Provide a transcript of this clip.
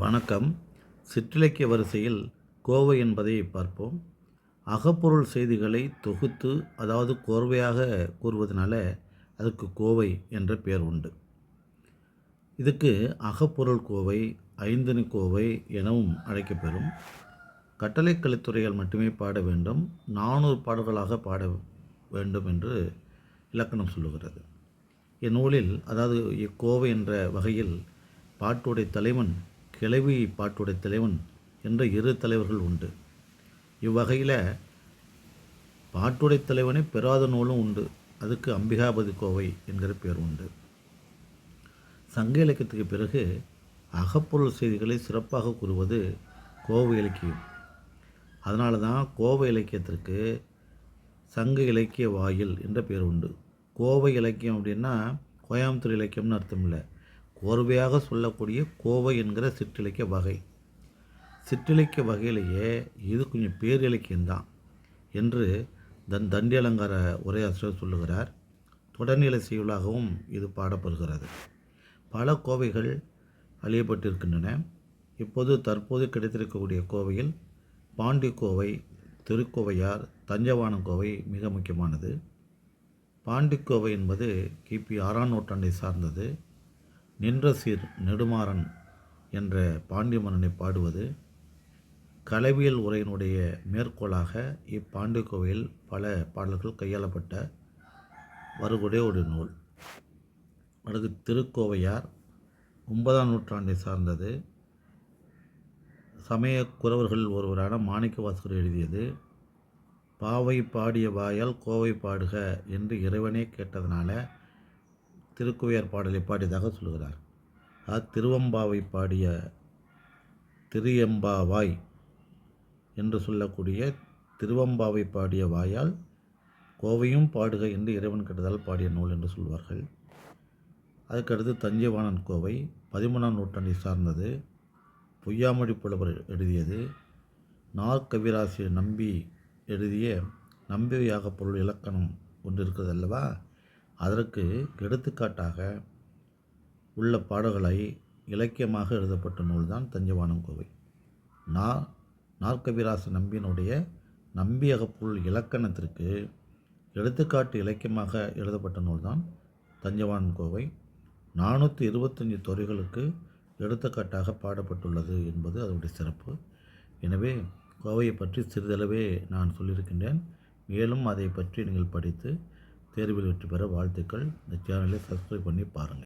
வணக்கம். சிற்றிலக்கிய வரிசையில் கோவை என்பதை பார்ப்போம். அகப்பொருள் செய்திகளை தொகுத்து அதாவது கோர்வையாக கூறுவதனால அதுக்கு கோவை என்ற பெயர் உண்டு. இதுக்கு அகப்பொருள் கோவை ஐந்தனி கோவை எனவும் அழைக்கப்பெறும். கட்டளை கலைத்துறைகள் மட்டுமே பாட வேண்டும். நானூறு பாடல்களாக பாட வேண்டும் என்று இலக்கணம் சொல்லுகிறது. இந்நூலில் அதாவது இக்கோவை என்ற வகையில் பாட்டுடைய தலைவன் கிளவி பாட்டுடை தலைவன் என்ற இரு தலைவர்கள் உண்டு. இவ்வகையில் பாட்டுடை தலைவனை பெறாத நூலும் உண்டு. அதுக்கு அம்பிகாபதி கோவை என்கிற பேர் உண்டு. சங்க இலக்கியத்துக்கு பிறகு அகப்பொருள் செய்திகளை சிறப்பாக கூறுவது கோவை இலக்கியம். அதனால தான் கோவை இலக்கியத்திற்கு சங்க இலக்கிய வாயில் என்ற பேர் உண்டு. கோவை இலக்கியம் அப்படின்னா கோயம்புத்தூர் இலக்கியம்னு அர்த்தம் இல்லை. கோர்வையாக சொல்லக்கூடிய கோவை என்கிற சிற்றிலக்கிய வகை. சிற்றிலக்கிய வகையிலேயே இது கொஞ்சம் பேர் இலக்கியம்தான் என்று தன் தண்டி அலங்கார உரையாசிரியர் சொல்லுகிறார். தொடர்நிலை செய்யுளாகவும் இது பாடப்படுகிறது. பல கோவைகள் அழியப்பட்டிருக்கின்றன. இப்போது தற்போது கிடைத்திருக்கக்கூடிய கோவையில் பாண்டி கோவை திருக்கோவையார் தஞ்சவானம் கோவை மிக முக்கியமானது. பாண்டிக்கோவை என்பது கிபி ஆறாம் நூற்றாண்டை சார்ந்தது. நின்ற சீர் நெடுமாறன் என்ற பாண்டிய மன்னனை பாடுவது கலவியல் உரையினுடைய மேற்கோளாக இப்பாண்டிய கோவையில் பல பாடல்கள் கையாளப்பட்ட வருகுடைய ஒரு நூல். அடுத்து திருக்கோவையார் ஒன்பதாம் நூற்றாண்டை சார்ந்தது. சமய குறவர்களில் ஒருவரான மாணிக்கவாசகர் எழுதியது பாவை பாடிய வாயால் கோவை பாடுக என்று இறைவனே கேட்டதனால திருக்குவையார் பாடலை பாடியதாக சொல்கிறார் அது திருவம்பாவை பாடிய திரியம்பாவாய் என்று சொல்லக்கூடிய திருவம்பாவை பாடிய வாயால் கோவையும் பாடுக என்று இறைவன் கெட்டதால் பாடிய நூல் என்று சொல்வார்கள். அதுக்கடுத்து தஞ்சைவாணன் கோவை பதிமூணாம் நூற்றாண்டை சார்ந்தது. பொய்யாமொழி புலவர் எழுதியது. நாற்கவிராசியை நம்பி எழுதிய நம்பியாக பொருள் இலக்கணம் ஒன்று இருக்கிறது அல்லவா? அதற்கு எடுத்துக்காட்டாக உள்ள பாடல்களை இலக்கியமாக எழுதப்பட்ட நூல்தான் தஞ்சவானம் கோவை. நா நாற்கவிராச நம்பியினுடைய நம்பியகப்புள் இலக்கணத்திற்கு எடுத்துக்காட்டு இலக்கியமாக எழுதப்பட்ட நூல்தான் தஞ்சவானம் கோவை. நானூற்றி இருபத்தஞ்சி துறைகளுக்கு எடுத்துக்காட்டாக பாடப்பட்டுள்ளது என்பது அதனுடைய சிறப்பு. எனவே கோவையை பற்றி சிறிதளவே நான் சொல்லியிருக்கின்றேன். மேலும் அதை பற்றி நீங்கள் படித்து தேர்வில் வெற்றி பெற வாழ்த்துக்கள். இந்த சேனலை சப்ஸ்கிரைப் பண்ணி பாருங்கள்